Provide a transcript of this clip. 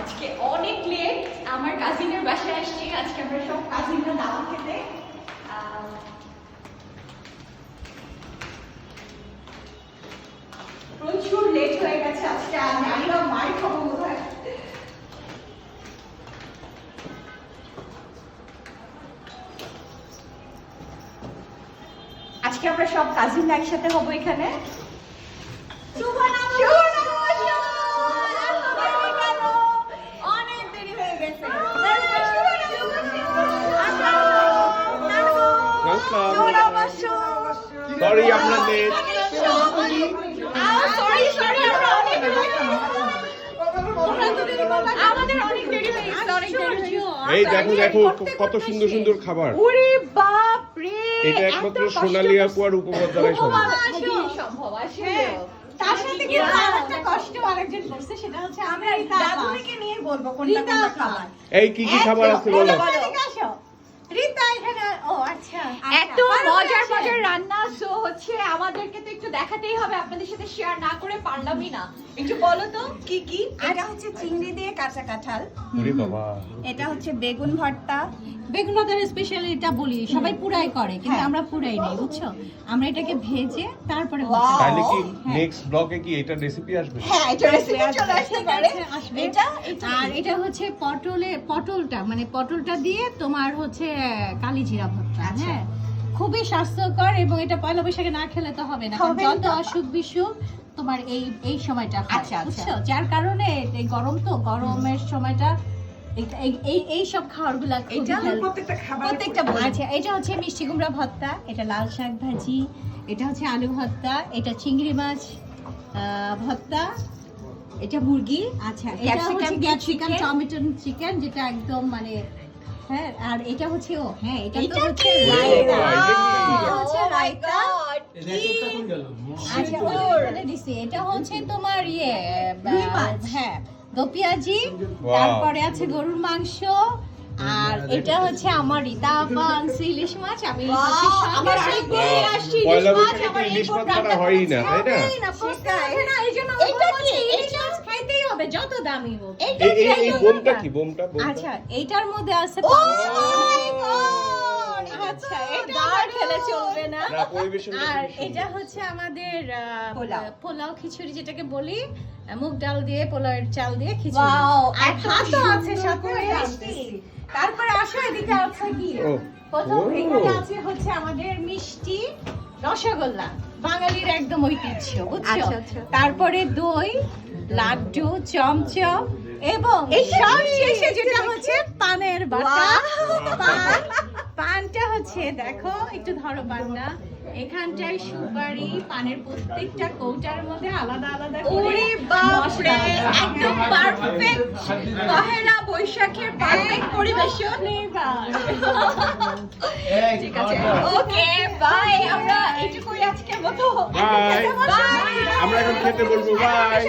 আজকে অনেক লেট আমার কাজিনের বাসায় আসছি আজকে আমরা সব কাজিনরা দাওয়া খেতে প্রচুর লেট হয়ে গেছে আজকে আর জানি না মার খাব বোধহয়। আজকে আমরা সব কাজিন একসাথে হব এখানে। শুভ দেরি হয়ে গেছে। এই দেখো দেখো কত সুন্দর সুন্দর খাবার। এটা একমাত্র সোনালী আপু আর উপপার দ্বারাই সম্ভব। সম্ভব। আসলে তার সাথে কিন্তু আরেকটা কষ্ট আরেকজন করছে সেটা হচ্ছে আমরা রিতা দাদুকে নিয়ে বলব কোনটা কোনটা খাবার। এই কি কি খাবার আছে বলো এদিকে আসো। রিতা এখানে ও আচ্ছা এত মজার মজার রান্না সো হচ্ছে আমাদেরকে তো একটু দেখাতেই হবে আপনাদের সাথে শেয়ার না করে পারলামই না। একটু বলো তো কি কি? এটা হচ্ছে চিংড়ি দিয়ে কাঁচা কাঁঠাল। এটা হচ্ছে বেগুন ভর্তা। বেগুন ভাতার স্পেশালি এটা বলি সবাই পুরাই করে কিন্তু হ্যাঁ। আমরা পুরাই নেই বুঝছ? আমরা এটাকে ভেজে তারপরে ভর্তা তাহলে কি হ্যাঁ। নেক্সট ব্লগে কি এটা রেসিপি আসবে? হ্যাঁ এটা রেসিপি চলে আসতে পারে। আসবে। এটা এটা আর এটা হচ্ছে পটলে পটলটা মানে পটলটা দিয়ে তোমার হচ্ছে কালি জিরা ভর্তা আচ্ছা। হ্যাঁ। খুবই স্বাস্থ্যকর এবং এটা পয়লা বৈশাখে না খেলে তো হবে না। কারণ যত অসুখ বিসুখ তোমার এই এই সময়টা আচ্ছা, আচ্ছা। বুঝছ? যার কারণে এই গরম তো গরমের সময়টা এই- এই সব এটা healthy। প্রত্যেকটা খাবার প্রত্যেকটা আচ্ছা এটা হচ্ছে মিষ্টি কুমড়া ভর্তা এটা লাল শাক ভাজি এটা হচ্ছে আলু ভর্তা এটা চিংড়ি মাছ আহ, ভর্তা এটা মুরগি আচ্ছা এটা হচ্ছে ক্যাপসিকাম টমেটো চিকেন যেটা একদম মানে হ্যাঁ আর এটা হচ্ছে ও হ্যাঁ এটা তো হচ্ছে রায়তা এটা হচ্ছে Oh রায়তা! আচ্ছা। এটা হচ্ছে তোমার ইয়ে হ্যাঁ দো পেঁয়াজি Wow. তারপরে আছে গরুর মাংস আর এটা হচ্ছে আমার রিতা আপা আনছে ইলিশ মাছ আমি আমার. আসছি ইলিশ মাছ, আমার এই ইলিশ মাছ প্রোগ্রামটা ছাড়া না, তাই না, হবে, যত দামি হোক। এই এই এই বোমটা কি? বোমটা বোমটা? আচ্ছা এইটার মধ্যে আছে ও মাই গড আচ্ছা এটা আর খেলে চলবে না। আর এটা হচ্ছে আমাদের পোলাও। খিচুড়ি যেটাকে বলি মুগ ডাল দিয়ে পোলাওয়ের চাল দিয়ে খিচুড়ি। আর ভাতও আছে সাথে। তারপরে আসো এদিকে আছে কি? প্রথম এখানে আছে হচ্ছে আমাদের মিষ্টি রসগোল্লা। বাঙালির একদম ঐতিহ্য বুঝছ? আচ্ছা, আচ্ছা। তারপরে দই লাড্ডু চমচম এবং এই সব শেষে যেটা হচ্ছে পানের বাটা। পান পানটা হচ্ছে দেখো একটু ধরো পানটা। এখানটায় সুপারি পানের প্রত্যেকটা কৌটার মধ্যে আলাদা আলাদা করে। একদম। পারফেক্ট পহেলা বৈশাখের পারফেক্ট পরিবেশন। ঠিক আছে ওকে বাই আমরা এখন খেতে বলব বাই